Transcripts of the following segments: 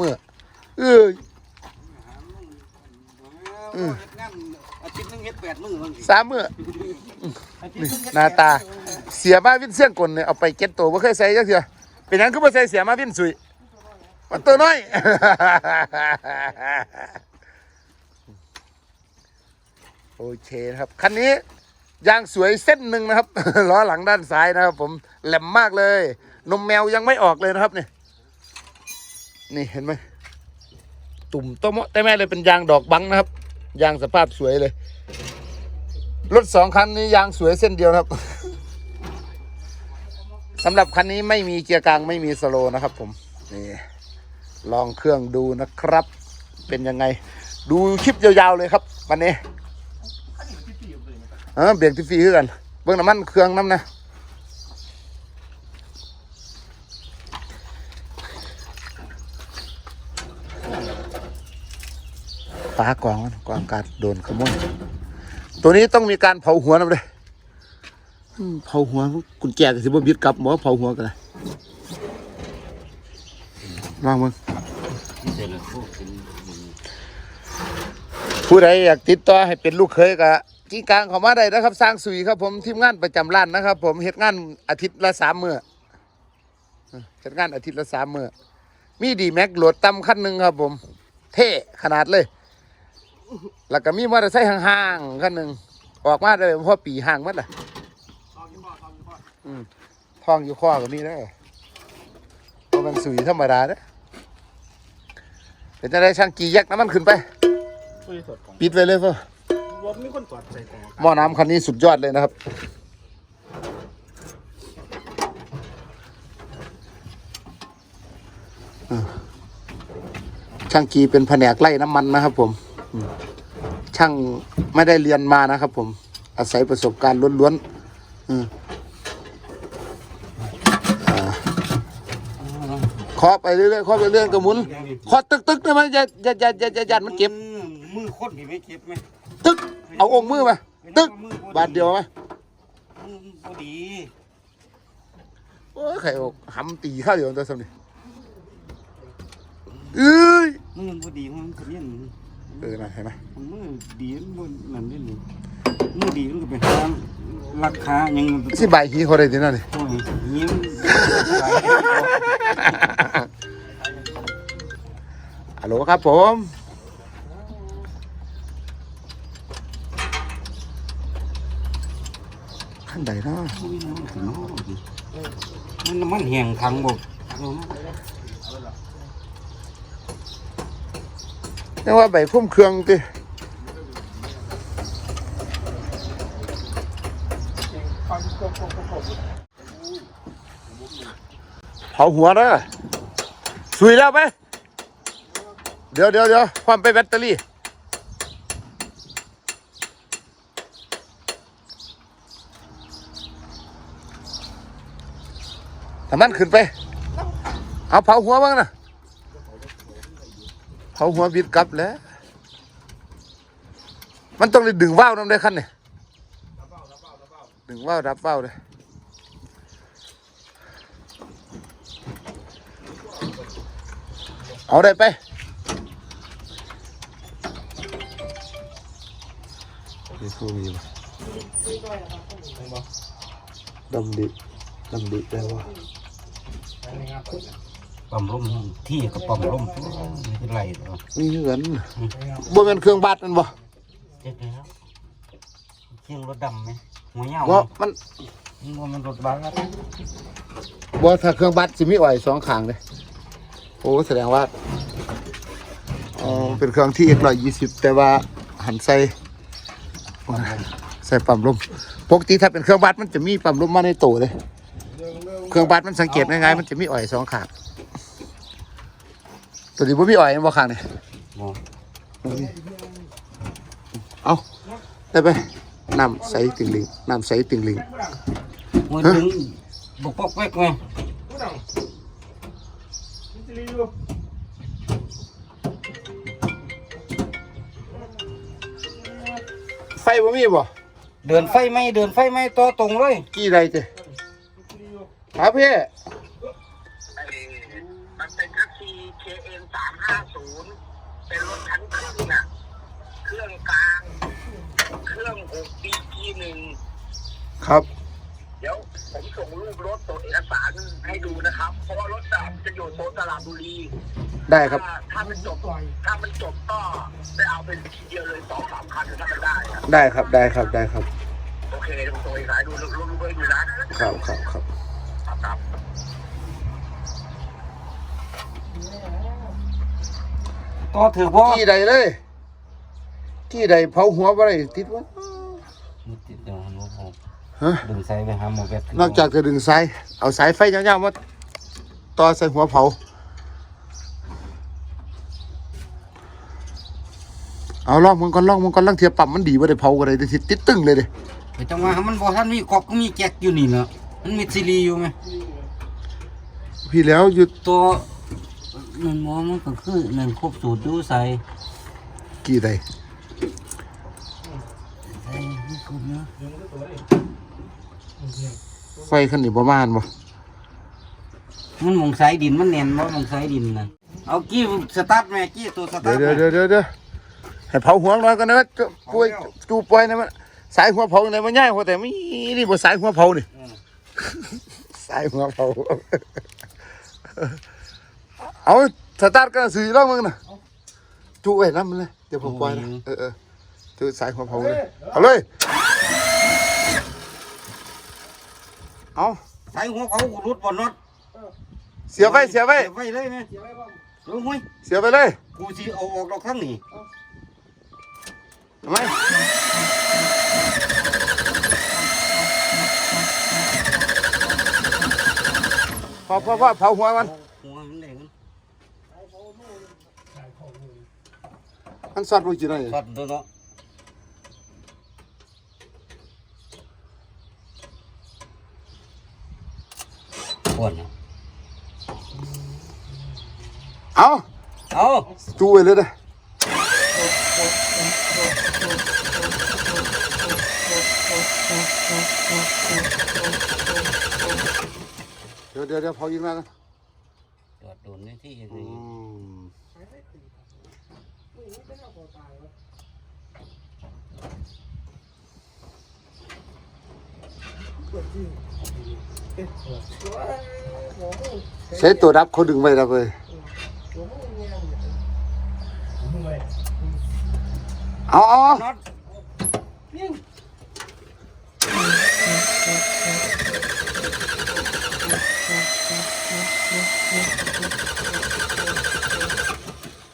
มื่อเอ้ยเออเฮ็ดงานอาทิตย์หนึงเฮ็ดแปดมื้อบางทีสามมื่อนี่หน้าตา เสียมาวินเสียงกลเนี่ยเอาไปเก็ตตัวบ่เคยใส่จักเทื่อเป็นหยังคือบ่ใส่เสียมาวินสุยมันตัวน้อย โอเคนะครับ คันนี้ยางสวยเส้นหนึ่งนะครับล้อหลังด้านซ้ายนะครับ ผมแหลมมากเลย นมแมวยังไม่ออกเลยนะครับนี่ นี่เห็นไหมตุ่มโตะเมะแต่แม่เลยเป็นยางดอกบังนะครับ ยางสภาพสวยเลย รถสองคันนี้ยางสวยเส้นเดียวครับสำหรับคันนี้ไม่มีเกียร์กลางไม่มีสโลว์นะครับ ผมนี่ลองเครื่องดูนะครับ เป็นยังไง ดูคลิปยาวๆเลยครับวันนี้เออเบรกที่ฟรีคือกันเบื้องน้ำมันเครื่องน้ำนะ ฟ้ากองกองการโดนขโมยตัวนี้ต้องมีการเผาหัวนะเลยเผาหัวกุญแจกับสิบยึดกลับหมอเผาหัวกันเลยว่างมึงเสร็จแล้วพวกเป็นผู้ใดอยากติดต่อให้เป็นลูกเคยกับจีกลางเขามาได้นะครับ สร้างสุยครับผมทีมงานประจำร้านนะครับ ผมเฮ็ดงานอาทิตย์ละสามมื้อเออเฮ็ดงานอาทิตย์ละสามมื้อมีดีแม็กโหลดต่ำคันหนึ่งครับผม เท่ขนาดเลย แล้วก็มีมอเตอร์ไซค์ห่างๆคันหนึ่งออกมาได้พอปีห่างหมัดล่ะอืมทองอยู่ข้อก็มีได้อเพราะมันสุยธรรมดาเด้อเป็นจะได้ช่างกี่ยักษ์น้ำมันขึ้นไปคุยสดก่อนปิดไว้เลยเพื่อรถมีคนตรวจใส่ของหม้อน้ำคันนี้สุดยอดเลยนะครับอ่าช่างกีเป็นแผนกไล่น้ำมันนะครับผมอืม ช่างไม่ได้เรียนมานะครับ ผมอาศัยประสบการณ์ล้วนๆอืมอ่าเคาะไปเรื่อยๆเคาะไปเรื่อยๆกระมุนเคาะตึกๆได้ไหมอย่าอย่าอย่าอย่าอย่าอย่ามันเก็บ มือคนนี่ไม่เก็บไหมตึก เอาองค์มือมาตึก บาทเดียวไหมมือบ่ดีโอ้ยไข่อกหำตีข้าวเดียวตัวสำนี่เอ้ยมือบ่ดีมันก็เนี่ย เออนะเห็นไหมมือดีมันบ่นั่นนี่นี่มือดีมันก็เป็นทางราคายังสิใบหีเขาได้ที่นั่นนี่โอ้ยยิ้มฮัลโหลครับผมขั้นใดเนาะมันมันแห้งทังบ่เรียกว่าใบพุ่มเครื่องติเผาหัวนะสุยแล้วไหมเดี๋ยวเดี๋ยวเดี๋ยวความไปแบตเตอรี่แต่มันขึ้นไป เอาเผาหัวบ้างนะ เผาหัวบิดกลับแล้ว มันต้องได้ดึงว่าวน้ำได้ขั้นเนี่ยดึงว่าวดับว่าวเลยเอาได้ไปนี่พูดมีปะดำดิดำดิได้ว่า ปั๊มลมที่ก็ปั๊มลมไม่เป็นไรหรอกนี่คือกันบ่เป็นเครื่องบาดมันบ่เจ็ดแล้วเชียงรถดำไหมหัวเหย้าว่ามันว่ามันรถบัสบ่ถ้าเครื่องบาดสิมีอ้อยสองข้างเลยโอ้แสดงว่าอ๋อเป็นเครื่องที่เอกร้อยยี่สิบแต่ว่าหันใส่ใส่ปั๊มลมปกติถ้าเป็นเครื่องบาดมันจะมีปั๊มลมมาในโตเลย เครื่องบาดมันสังเกตง่ายๆมันจะมีอ้อยสองข้าง ตัวนี้บ่มีอ้อยบ่ข้างนี่บ่เอาได้ไปน้ำใสติ่งลิงน้ำใสติ่งลิงมันถึงบกปอกแวกไงไฟบ่มีบ่เดินไฟไหมเดินไฟไหมต่อตรงเลยกี่ไรเจ้ครับพี่ ชั้นครึ่งอะ เครื่องกลาง เครื่อง6 DG หนึ่ง ครับ เดี๋ยวผมส่งรูปรถตัวเอกสารให้ดูนะครับ เพราะว่ารถจะจะอยู่โซนตลาดบุรีได้ครับ ถ้าถ้ามันจบถ้ามันจบก็ได้เอาเป็นทีเดียวเลยสองสามคันถ้ามันได้ครับได้ครับ ได้ครับ ได้ครับ โอเคเดี๋ยวผมส่งเอกสารให้ดูรูปรูปเบอร์อยู่นะครับ ครับครับครับ ก็ถือพ่อกี่ใดเลยกี่ใดเผาหัวบ่ได้ติดวะมุดติดเดี๋ยวหันหัวผมฮะดึงใส่ไปหาหมอแบบนอกจากจะดึงสายเอาสายไฟยาวๆมาต่อใส่หัวเผาเอาลองมึงก่อนลองมึงก่อนลังเทียบปั๊มมันดีบ่ได้เผาก็ได้ติดติดตึ้งเลยเด้ไปจังหวะมันบอกท่านมีกอกก็มีแก๊กอยู่นี่เนาะมันมีซีรีอยู่ไหมพี่แล้วอยู่ตัว นั่นหมอมันก็คือนั่นครบสูตรดูใส่กี่ใดใส่ไม่ครบเนาะไฟคันนี้ประมาณบ่มันหมองสายดินมันแน่นบ่หมองสายดินน่ะเอากี้สตาร์ทแม่กี้ตัวสตาเดี๋ร์ยวทเดี๋ยวเดี๋ยวเดี๋ยวให้เผาหัวหน่อยก่อนนะจูป่วยจูป่วยนะมันสายหัวเผาเนี่ยมันง่ายกว่าแต่มีนี่บ่สายหัวเผานี่สายหัวเผา เอาสตาร์ทกันสื่อแล้วมึงนะจูไว้น้ำมันเลยเดี๋ยวผมปล่อยนะเออเออจูสายหัวเผาเลยเอาเลยเอาสายหัวเขากูรุดบ่น็อตเสียบไว้เสียบไว้เสียบไว้เลยแม่ลงห้ยเสียบไปเลยกูสิเอาออกดอกครั้งนี้ทำไมพอพอพอเผาหัวมันหัวมันแดงมัน มันสอดไว้จีน่อยสอดตัวเนาะปวดเนาะเอาเอาจูไว้เลยเด้อเดี๋ยวเดี๋ยวเดี๋ยวเผายิงมากันจอดโดนในที่อืนี่ม ใช้ตัวดับเขาดึงไว้ดับเลยเอาเอาเอาน็อต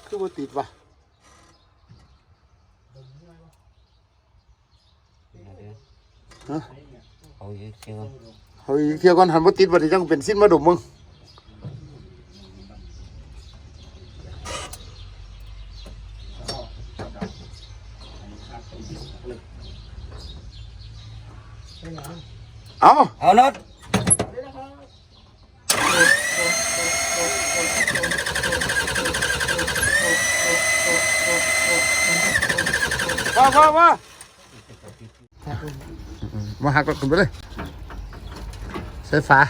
คือบ่ติดว่ะ เอาอีกเชียวเฮ้ยเที่ยวก่อนหันบ่ติดบ่ได้จังเป็นสิ้นมาดมมึงเอาเอาน็อตว่าว่าว่ามาหักรถขึ้นไปเลย ใส่ฝา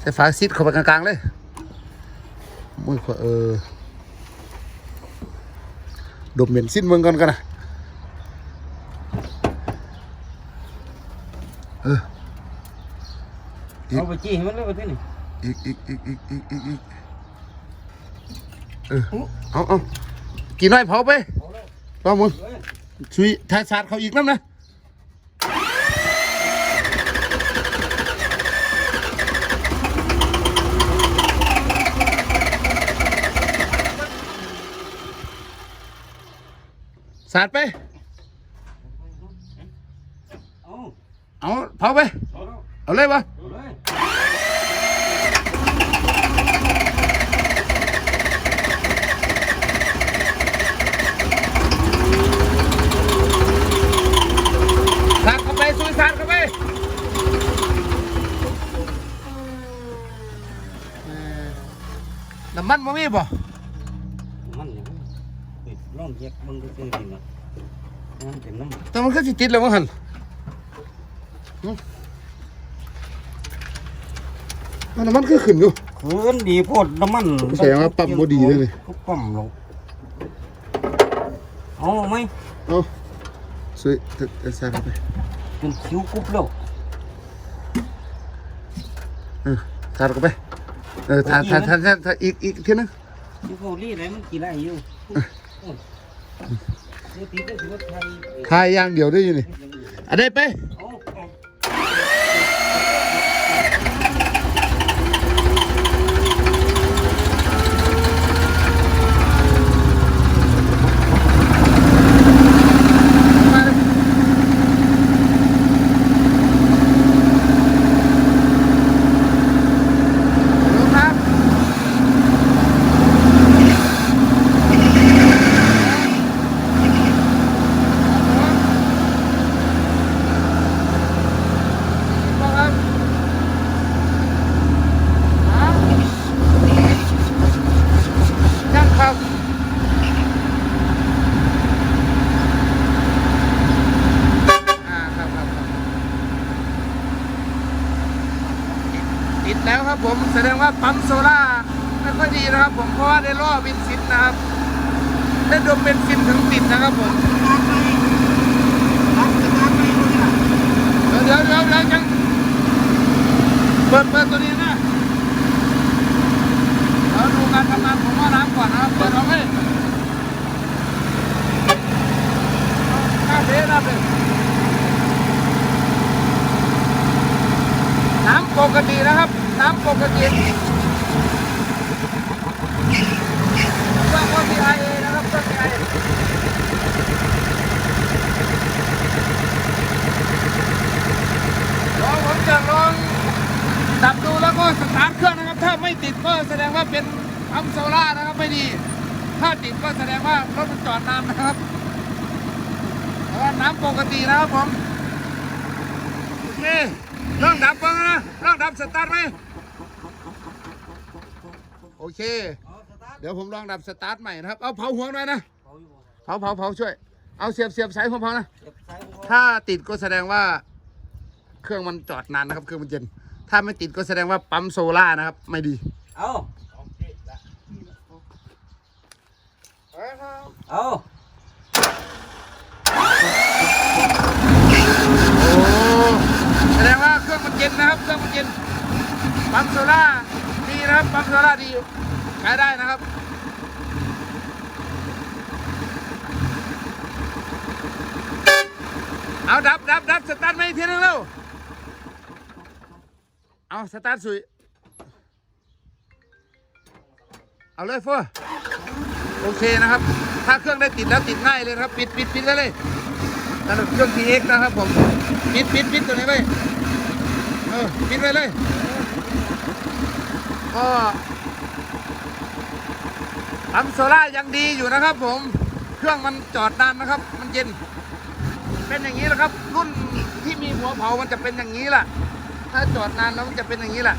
ใส่ฝาซิดเข้าไปกลางๆเลยมือขวาเออดมเหม็นสิ้นมึงก่อนกันนะเอออีกเอาไปจี้ให้มันเลยไปที่นี่อีกอีกอีกอีกอีกอีกอีกเออเอาเอากี่น้อยเผาไปลองมึงช่วยทายสาดเขาอีกน้ำนะ สาดไป เอาเอาเผาไป เอาแล้วเอาเลยวะเอาเลยสาดเข้าไปซุยสาดเข้าไปน้ำมันบ่มีบ่ มันเนี่ยปิดร่องแยกมึงก็คือดินอะมันเป็นน้ำ แต่ มันก็สิติดแล้วมั้งหันหึเอาน้ำมันคือขึ้นอยู่คืนดีโพดน้ำมันแสดงว่าปั๊มบ่ดีเลยนี่ก็ปั๊มลงเอาไหมเอาสวยตึกเอซ่าเข้าไปเป็นคิ้วกุ๊บแล้วเออทานเข้าไปเออทานทานทานทานทานอีกอีกทีนึงคิ้วเกาหลีอะไรมันกี่ไรอยู่ ใครย่าไทยทายอย่างเดียวได้อยู่นี่อันได้ไปอาเอา ครับครับยังครับอ่าครับครับครับ ติดแล้วครับผมแสดงว่าปั๊มโซล่า ไม่ค่อดีนะครับผมเพราะว่าได้ล่อเบนซินนะครับได้ดมเบนซินถึงติดนะครับผมเดี๋ยวเดี๋ยวเดี๋ยวเดี๋ยวยังเปิดเปิดตัวนี้นะเราดูการทำงานของหม้อน้ำก่อนนะครับเปิดเอาไว้หน้าเบสหน้าเบสน้ำปกตินะครับ น้ำปกติ เครื่องก็ CIA นะครับเครื่อง CIA เดี๋ยวผมจะลองดับดูแล้วก็สตาร์ทเครื่องนะครับ ถ้าไม่ติดก็แสดงว่าเป็นอัมโซล่านะครับไม่ดี ถ้าติดก็แสดงว่ารถมันจอดนานนะครับแต่ว่าน้ำปกตินะครับผมโอเคลองดับเบิ้งนะลองดับสตาร์ทไหมโอเค เอาสตาร์ทเดี๋ยวผมลองดับสตาร์ทใหม่นะครับ เอาเผาหัวหน่อยนะเอาอยู่บ่เผาเผาเผาช่วย เอาเสียบเสียบสายพอๆนะ เก็บสายของเขาถ้าติดก็แสดงว่า เครื่องมันจอดนานนะครับ เครื่องมันเย็น ถ้าไม่ติดก็แสดงว่าปั๊มโซล่านะครับ ไม่ดี เอาเอาโอ้แสดงว่าเครื่องมันเย็นนะครับ เครื่องมันเย็น ปั๊มโซล่าดีนะครับ ปั๊มโซล่าดีใช้ได้นะครับ เอาดับดับดับสตาร์ทไม่ทีนึงเร็วเอาสตาร์ทสุยเอาเลยเฟ้อโอเคนะครับ ถ้าเครื่องได้ติดแล้วติดง่ายเลยครับ ปิดปิดปิดเลยเลยนั่นเครื่อง TX นะครับผมปิดปิดปิดตัวนี้ไว้เออปิดไว้เลยก็ปั๊มโซล่ายังดีอยู่นะครับผม เครื่องมันจอดนานนะครับ มันเย็น เป็นอย่างนี้แหละครับ รุ่นที่มีหัวเผามันจะเป็นอย่างนี้แหละถ้าจอดนานแล้วมันจะเป็นอย่างนี้แหละ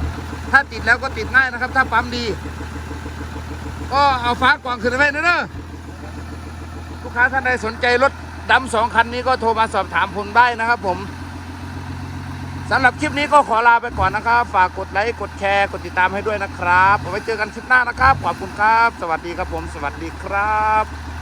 ถ้าติดแล้วก็ติดง่ายนะครับ ถ้าปั๊มดี ก็เอาฟ้ากวางขึ้นไปนะเนอะลูกค้าท่านใดสนใจรถดำสองคันนี้ก็โทรมาสอบถามผมได้นะครับ ผมสำหรับคลิปนี้ก็ขอลาไปก่อนนะครับ ฝากกดไลค์ กดแชร์ กดติดตามให้ด้วยนะครับ เอาไว้เจอกันคลิปหน้านะครับ ขอบคุณครับ สวัสดีครับผม สวัสดีครับ